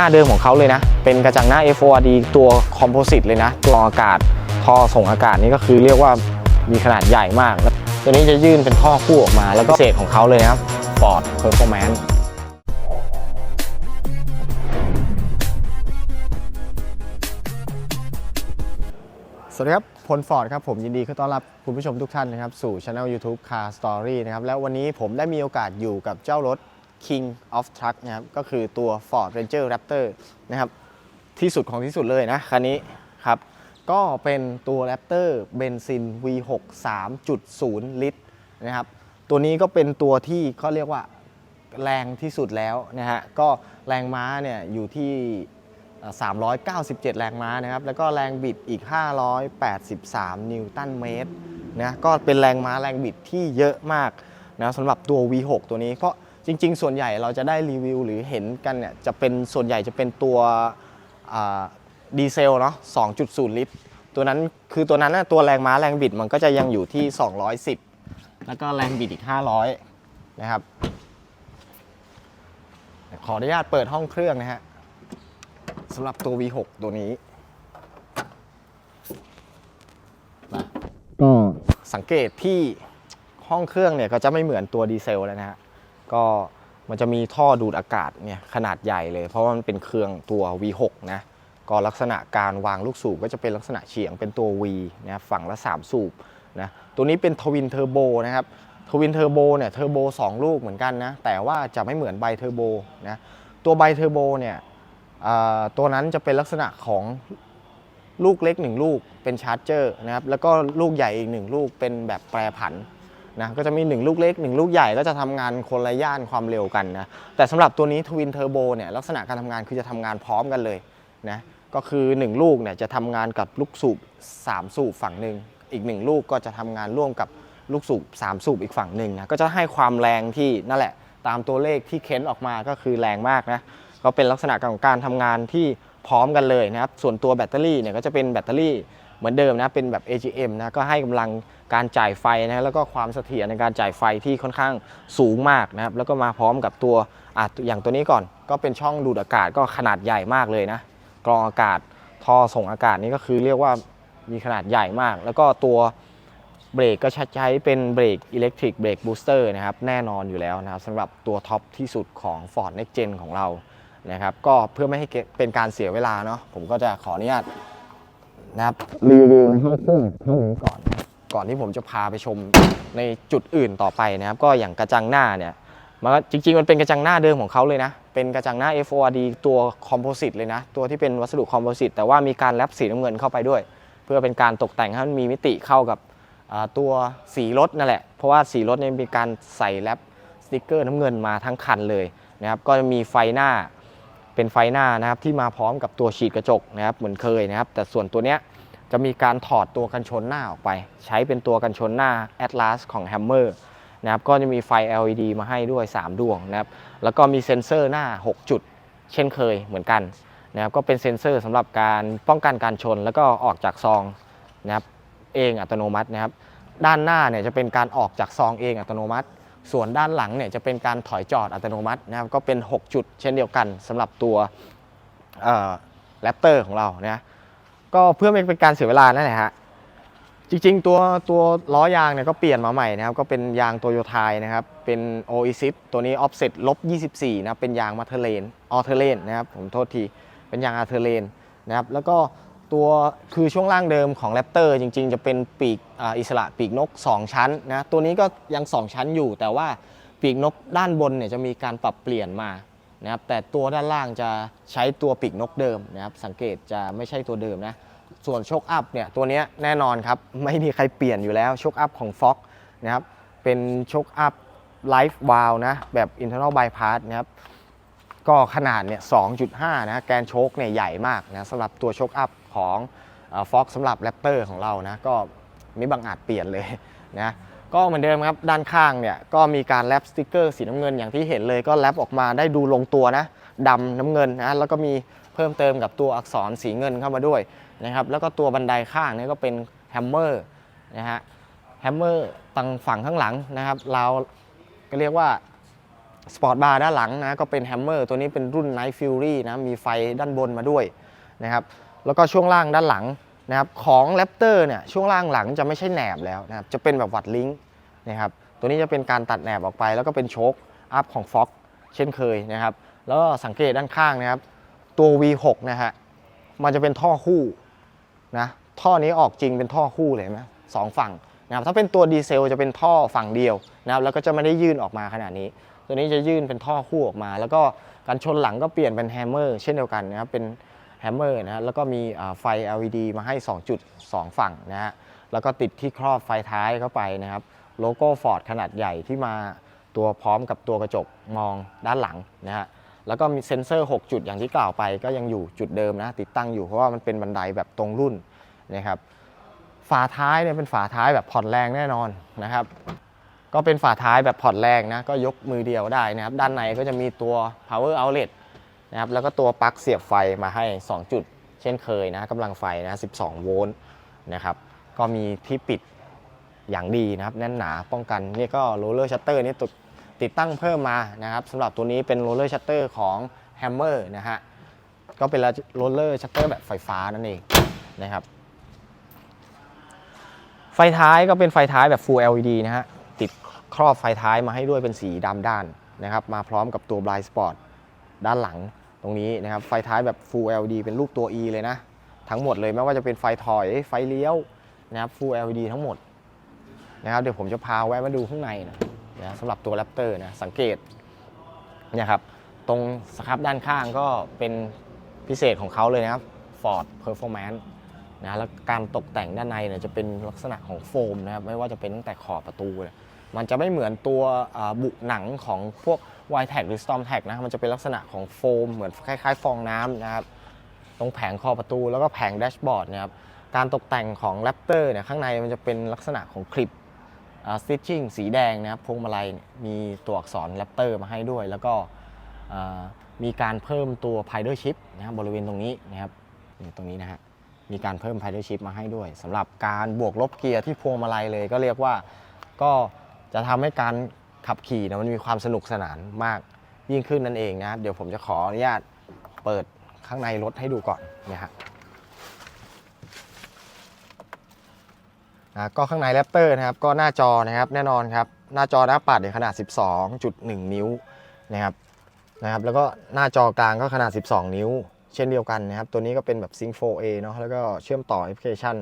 น้าเดิมของเขาเลยนะ เป็นกระจังหน้า FORD ตัวคอมโพสิตเลยนะ ตัวอากาศท่อส่งอากาศนี่ก็คือเรียกว่ามีขนาดใหญ่มาก ตัวนี้จะยื่นเป็นท่อคู่ออกมา แล้วก็เศษของเขาเลยนะครับ Ford Performance สวัสดีครับพลฟอร์ดครับผมยินดีต้อนรับคุณผู้ชมทุกท่านนะครับ สู่ช anel YouTube Car Story นะครับ แล้ววันนี้ผมได้มีโอกาสอยู่กับเจ้ารถ King of Truck นะครับก็คือตัว Ford Ranger Raptor นะครับที่สุดของที่สุดเลยนะคันนี้ครับก็เป็นตัว Raptor เบนซิน V6 3.0 ลิตรนะครับตัวนี้ก็เป็นตัวที่เขาเรียกว่าแรงที่สุดแล้วนะฮะก็แรงม้าเนี่ยอยู่ที่ 397 แรงม้านะครับแล้วก็แรงบิดอีก 583 นิวตันเมตรนะก็เป็นแรงม้าแรงบิดที่เยอะมากนะสำหรับตัว V6 ตัวนี้เพราะ จริง ๆ ส่วนใหญ่เราจะได้รีวิวหรือเห็นกันเนี่ยจะเป็นส่วนใหญ่จะเป็นตัวอ่าดีเซลเนาะ2.0 ลิตร ตัวนั้นคือตัวนั้นนะตัวแรงม้าแรงบิดมันก็จะยังอยู่ที่ 210 แล้วก็แรงบิดอีก 500 นะครับ ขออนุญาตเปิดห้องเครื่องนะฮะสำหรับตัว V6 ตัวนี้นะก็สังเกตที่ห้องเครื่องเนี่ยก็จะไม่เหมือนตัวดีเซลแล้วนะฮะ ก็มันจะมีท่อดูดอากาศเนี่ยขนาดใหญ่เลย เพราะว่ามันเป็นเครื่องตัว V6 นะก็ลักษณะการวางลูกสูบก็จะเป็นลักษณะเฉียงเป็นตัว V นะฝั่งละ 3 สูบนะตัวนี้เป็นทวินเทอร์โบนะครับทวินเทอร์โบเนี่ยเทอร์โบ2 ลูกเหมือนกันนะแต่ว่าจะไม่เหมือนไบเทอร์โบนะตัวไบเทอร์โบเนี่ยตัวนั้นจะเป็นลักษณะของลูกเล็กหนึ่งลูกเป็นชาร์จเจอร์นะครับแล้วก็ลูกใหญ่อีกหนึ่งลูกเป็นแบบแปรผัน นะก็จะมี 1 ลูกเล็ก 1 ลูกใหญ่ก็จะทำงานคนละย่านความเร็วกันนะแต่สำหรับตัวนี้ทวินเทอร์โบเนี่ยลักษณะการทำงานคือจะทำงานพร้อมกันเลยนะก็คือ 1 ลูกเนี่ยจะทำงานกับลูกสูบ3 สูบฝั่งหนึ่งอีก 1 ลูกก็จะทำงานร่วมกับลูกสูบ3 สูบอีกฝั่งหนึ่งนะก็จะให้ความแรงที่นั่นแหละตามตัวเลขที่เค้นออกมาก็คือแรงมากนะก็เป็นลักษณะของการทำงานที่พร้อมกันเลยนะครับส่วนตัวแบตเตอรี่เนี่ยก็จะเป็นแบตเตอรี่เหมือนเดิมนะเป็นแบบ AGM นะก็ให้กำลัง การจ่ายไฟนะแล้วก็ความเสถียรในการจ่ายไฟที่ค่อนข้างสูงมากนะครับแล้วก็มาพร้อมกับตัวออย่างตัวนี้ก่อน ก็เป็นช่องดูดอากาศก็ขนาดใหญ่มากเลยนะกรองอากาศท่อส่งอากาศนี่ก็คือเรียกว่ามีขนาดใหญ่มาก แล้วก็ตัวเบรกก็ใช้เป็นเบรกอิเล็กทริกเบรกบูสเตอร์นะครับแน่นอนอยู่แล้วนะครับสำหรับตัวท็อปที่สุดของ Ford Next Gen ของเรานะครับก็เพื่อไม่ให้เป็นการเสียเวลาเนาะผมก็จะขออนุญาตนะครับรีวิวในห้องเครื่องเท่านี้ก่อน ก่อนที่ผมจะพาไปชมในจุดอื่นต่อไปนะครับ ก็อย่างกระจังหน้าเนี่ยมันจริงๆ มันเป็นกระจังหน้าเดิมของเขาเลยนะ เป็นกระจังหน้า FORD ตัวคอมโพสิตเลยนะ ตัวที่เป็นวัสดุคอมโพสิตแต่ว่ามีการแรปสีน้ำเงินเข้าไปด้วย เพื่อเป็นการตกแต่งให้มันมีมิติเข้ากับตัวสีรถนั่นแหละ เพราะว่าสีรถเนี่ยมีการใส่แรปสติกเกอร์น้ำเงินมาทั้งคันเลยนะครับ ก็จะมีไฟหน้าเป็นไฟหน้านะครับที่มาพร้อมกับตัวฉีดกระจกนะครับเหมือนเคยนะครับ แต่ส่วนตัวเนี้ย จะมีการถอดตัวกันชนหน้าออกไป ใช้เป็นตัวกันชนหน้า Atlas ของ Hammer นะครับก็จะมีไฟ LED มาให้ด้วย 3 ดวงนะครับแล้วก็มีเซ็นเซอร์หน้า 6 จุด เช่นเคยเหมือนกันนะครับก็เป็นเซ็นเซอร์สำหรับการป้องกันการชน แล้วก็ออกจากซองนะครับเองอัตโนมัตินะครับด้านหน้าเนี่ยจะเป็นการออกจากซองเองอัตโนมัติ ส่วนด้านหลังเนี่ยจะเป็นการถอยจอดอัตโนมัตินะครับก็เป็น 6 จุด เช่นเดียวกันสำหรับตัวแรปเตอร์ของเรานะ ก็เพื่อไม่เป็นการเสียเวลานั่นแหละฮะจริงๆ ตัวตัวล้อยางเนี่ยก็เปลี่ยนมาใหม่นะครับ ก็เป็นยางโตโยไทยนะครับ เป็น o e s i p ตัวนี้ offset ลบ24 นะเป็นยางมาเทเลนออเทเลนนะครับ ผมโทษที เป็นยางอาเทเลนนะครับ แล้วก็ตัวคือช่วงล่างเดิมของแรปเตอร์จริงๆ จะเป็นปีกอ,อิสระปีกนก 2 ชั้นนะ ตัวนี้ก็ยัง 2 ชั้นอยู่ แต่ว่าปีกนกด้านบนเนี่ยจะมีการปรับเปลี่ยนมา นะครับแต่ตัวด้านล่างจะใช้ตัวปีกนกเดิมนะครับสังเกตจะไม่ใช่ตัวเดิมนะส่วนโชคอัพเนี่ยตัวนี้แน่นอนครับไม่มีใครเปลี่ยนอยู่แล้วโชคอัพของ Fox นะครับเป็นโชคอัพไลฟ์วาลนะแบบ internal bypass นะครับก็ขนาดเนี่ย 2.5 นะ แกนโชคเนี่ยใหญ่มากนะสำหรับตัวโชคอัพของฟ็อกสำหรับแรปเตอร์ของเรานะ ก็ไม่บังอาจเปลี่ยนเลยนะ ก็เหมือนเดิมครับด้านข้างเนี่ยก็มีการแรปสติกเกอร์สีน้ำเงินอย่างที่เห็นเลยก็แรปออกมาได้ดูลงตัวนะดำน้ำเงินนะแล้วก็มีเพิ่มเติมกับตัวอักษรสีเงินเข้ามาด้วยนะครับแล้วก็ตัวบันไดข้างเนี่ยก็เป็นแฮมเมอร์นะฮะแฮมเมอร์ตังฝั่งข้างหลังนะครับเราก็เรียกว่าสปอร์ตบาร์ด้านหลังนะก็เป็นแฮมเมอร์ตัวนี้เป็นรุ่น Night Fury นะมีไฟด้านบนมาด้วยนะครับแล้วก็ช่วงล่างด้านหลัง นะครับของ Raptor เนี่ยช่วงล่างหลังจะไม่ใช่แหนบแล้วนะครับจะเป็นแบบวัดลิงก์นะครับตัวนี้จะเป็นการตัดแหนบออกไป แล้วก็เป็นโชคอัพของ Fox เช่นเคยนะครับแล้วก็สังเกตด้านข้างนะครับตัว V6 นะฮะมันจะเป็นท่อคู่นะท่อนี้ออกจริงเป็นท่อคู่เลยไหมสองฝั่งนะครับถ้าเป็นตัวดีเซลจะเป็นท่อฝั่งเดียวนะครับแล้วก็จะไม่ได้ยื่นออกมาขนาดนี้ ตัวนี้จะยื่นเป็นท่อคู่ออกมา แล้วก็การชนหลังก็เปลี่ยนเป็นแฮมเมอร์เช่นเดียวกันนะครับเป็น แฮมเมอร์นะฮะแล้วก็มีไฟ LED มาให้ 2 จุด 2 ฝั่งนะฮะแล้วก็ติดที่ครอบไฟท้ายเข้าไปนะครับโลโก้ฟอร์ดขนาดใหญ่ที่มาตัวพร้อมกับตัวกระจกมองด้านหลังนะฮะแล้วก็มีเซ็นเซอร์ 6 จุดอย่างที่กล่าวไป ก็ยังอยู่จุดเดิมนะติดตั้งอยู่เพราะว่ามันเป็นบันไดแบบตรงรุ่นนะครับฝาท้ายเนี่ยเป็นฝาท้ายแบบผ่อนแรงแน่นอนนะครับ ก็เป็นฝาท้ายแบบผ่อนแรงนะก็ยกมือเดียวได้นะครับ ด้านในก็จะมีตัว power outlet นะครับแล้วก็ตัวปลั๊กเสียบไฟมาให้ 2 จุด เช่นเคยนะกำลังไฟนะ12 โวลต์นะครับก็มีที่ปิดอย่างดีนะครับแน่นหนาป้องกันนี่ก็โรลเลอร์ชัตเตอร์นี่ติดติดตั้งเพิ่มมานะครับสำหรับตัวนี้เป็นโรลเลอร์ชัตเตอร์ของ Hammer นะฮะก็เป็นโรลเลอร์ชัตเตอร์แบบไฟฟ้านั่นเองนะครับไฟท้ายก็เป็นไฟท้ายแบบ Full LED นะฮะติดครอบไฟท้ายมาให้ด้วยเป็นสีดำด้านนะครับมาพร้อมกับตัว Blind Spot ด้านหลัง ตรงนี้นะครับไฟท้ายแบบ Full LED เป็นรูปตัว E เลยนะ ทั้งหมดเลยไม่ว่าจะเป็นไฟถอยไฟเลี้ยวนะครับ Full LED ทั้งหมดนะครับเดี๋ยวผมจะพาแวะมาดูข้างในนะนะสำหรับตัว Raptor นะสังเกตเนี่ยครับตรงสครับด้านข้างก็เป็นพิเศษของเขาเลยนะครับ Ford Performance นะแล้วการตกแต่งด้านในเนี่ยจะเป็นลักษณะของโฟมนะครับไม่ว่าจะเป็นตั้งแต่ขอบประตูเนี่ยมันจะไม่เหมือนตัวบุหนังของพวก y t a g หรือ Storm Tag นะมันจะเป็นลักษณะของโฟมเหมือนคล้ายๆ ฟองน้ำนะครับตรงแผงขอประตูแล้วก็แผงแดชบอร์ดนะครับการตกแต่งของ Raptor เนี่ยข้างในมันจะเป็นลักษณะของคลิปสติชชิ่งสีแดงนะครับพวงมาลัยมีตัวอักษร Raptor มาให้ด้วย แล้วก็มีการเพิ่มตัว p i d e r Chip นะครับบริเวณตรงนี้นะครับนี่ตรงนี้นะฮะมีการเพิ่ม p i d e r Chip มาให้ด้วยสำหรับการบวกลบเกียร์ที่พวงมาลัยเลยก็เรียกว่าก็จะทำให้การ ขับขี่นะมันมีความสนุกสนานมากยิ่งขึ้นนั่นเองนะครับเดี๋ยวผมจะขออนุญาตเปิดข้างในรถให้ดูก่อนเนี่ยฮะอะก็ข้างในแรปเตอร์นะครับ ก็หน้าจอนะครับแน่นอนครับ หน้าจอหน้าปัดในยขนาด 12.1 นิ้วนะครับนะครับ แล้วก็หน้าจอกลางก็ขนาด 12 นิ้ว เช่นเดียวกันนะครับ ตัวนี้ก็เป็นแบบ Sync 4A เนาะแล้วก็เชื่อมต่อแอปพลิเคชัน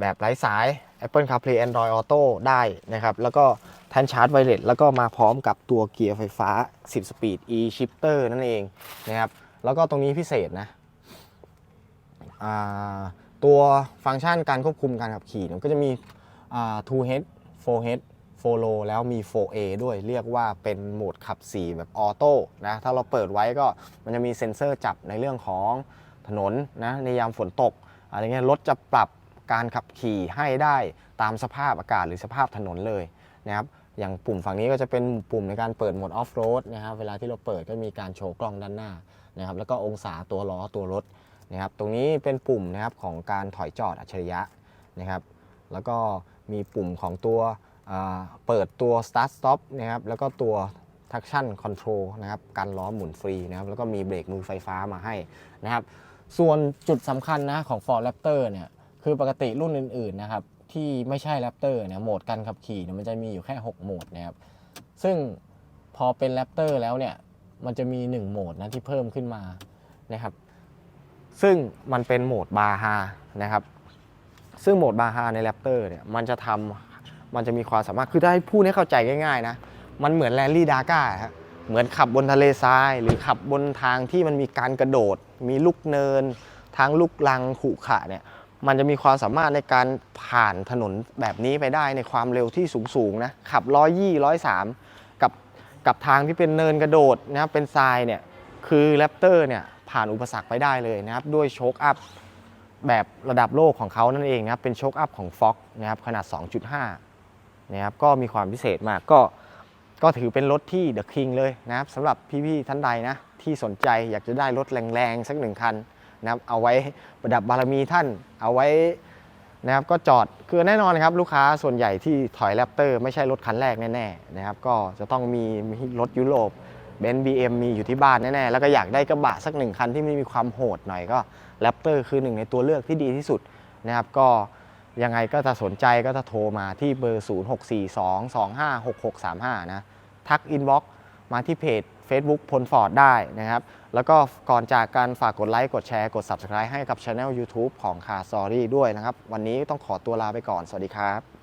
แบบไร้สาย Apple CarPlay Android Auto ได้นะครับ แล้วก็แท่นชาร์จไวเลสแล้วก็มาพร้อมกับตัวเกียร์ไฟฟ้า 10 สปีด e shifter นั่นเองนะครับ แล้วก็ตรงนี้พิเศษนะตัวฟังก์ชันการควบคุมการขับขี่เนี่ยก็จะมีอ่า2 head 4 head 4 low แล้วมี 4A ด้วยเรียกว่าเป็นโหมดขับ 4 แบบออโต้นะถ้าเราเปิดไว้ก็มันจะมีเซ็นเซอร์จับในเรื่องของถนนนะในยามฝนตกอะไรเงี้ยรถจะปรับ การขับขี่ให้ได้ตามสภาพอากาศหรือสภาพถนนเลยนะครับอย่างปุ่มฝั่งนี้ก็จะเป็นปุ่มในการเปิดโหมดออฟโรดนะครับเวลาที่เราเปิดก็มีการโชว์กล้องด้านหน้านะครับแล้วก็องศาตัวล้อตัวรถนะครับตรงนี้เป็นปุ่มนะครับของการถอยจอดอัจฉริยะนะครับแล้วก็มีปุ่มของตัวเปิดตัว start stop นะครับแล้วก็ตัว traction control นะครับการล้อหมุนฟรีนะครับแล้วก็มีเบรกมือไฟฟ้ามาให้นะครับส่วนจุดสำคัญนะของ Ford Raptor เนี่ย คือปกติรุ่นอื่นๆนะครับที่ไม่ใช่ Raptor เนี่ยโหมดการขับขี่เนี่ยมันจะมีอยู่แค่ 6 โหมดนะครับซึ่งพอเป็น Raptor แล้วเนี่ยมันจะมี 1 โหมดนะที่เพิ่มขึ้นมานะครับซึ่งมันเป็นโหมดบาฮานะครับซึ่งโหมดบาฮาในแรปเตอร์เนี่ยมันจะทำมันจะมีความสามารถคือถ้าให้พูดให้เข้าใจง่ายๆนะมันเหมือนแรลลี่ดาก้าฮะเหมือนขับบนทะเลทราย หรือขับบนทางที่มันมีการกระโดด มีลูกเนิน ทางลูกลังขุขะเนี่ย มันจะมีความสามารถในการผ่านถนนแบบนี้ไปได้ในความเร็วที่สูงๆนะขับร้อยยี่ร้อยสามกับกับทางที่เป็นเนินกระโดดนะครับเป็นทรายเนี่ยคือแรปเตอร์เนี่ยผ่านอุปสรรคไปได้เลยนะครับด้วยโชคอัพแบบระดับโลกของเขานั่นเองนะครับเป็นโชคอัพของ Fox นะครับขนาด 2.5นะครับก็มีความพิเศษมากก็ก็ถือเป็นรถที่ The King เลยนะครับสำหรับพี่ๆท่านใดนะที่สนใจอยากจะได้รถแรงๆ สักหนึ่งคัน นะครับเอาไว้ประดับบารมีท่านเอาไว้นะครับก็จอดคือแน่นอนครับลูกค้าส่วนใหญ่ที่ถอยแรปเตอร์ไม่ใช่รถคันแรกแน่ๆนะครับก็จะต้องมีรถยุโรปเบนซ์บีเอ็มมีอยู่ที่บ้านแน่ๆแล้วก็อยากได้กระบะสักหนึ่งคันที่ไม่มีความโหดหน่อยก็แรปเตอร์คือหนึ่งในตัวเลือกที่ดีที่สุดนะครับก็ยังไงก็ถ้าสนใจก็จะโทรมาที่เบอร์ 0642256635 นะ ทักอินบ็อกมาที่เพจ Facebook พลฟอร์ดได้นะครับ แล้วก็ก่อนจากการฝากกดไลค์กดแชร์กด Subscribe ให้กับช anel YouTube ของ Car Story ด้วยนะครับ วันนี้ต้องขอตัวลาไปก่อน สวัสดีครับ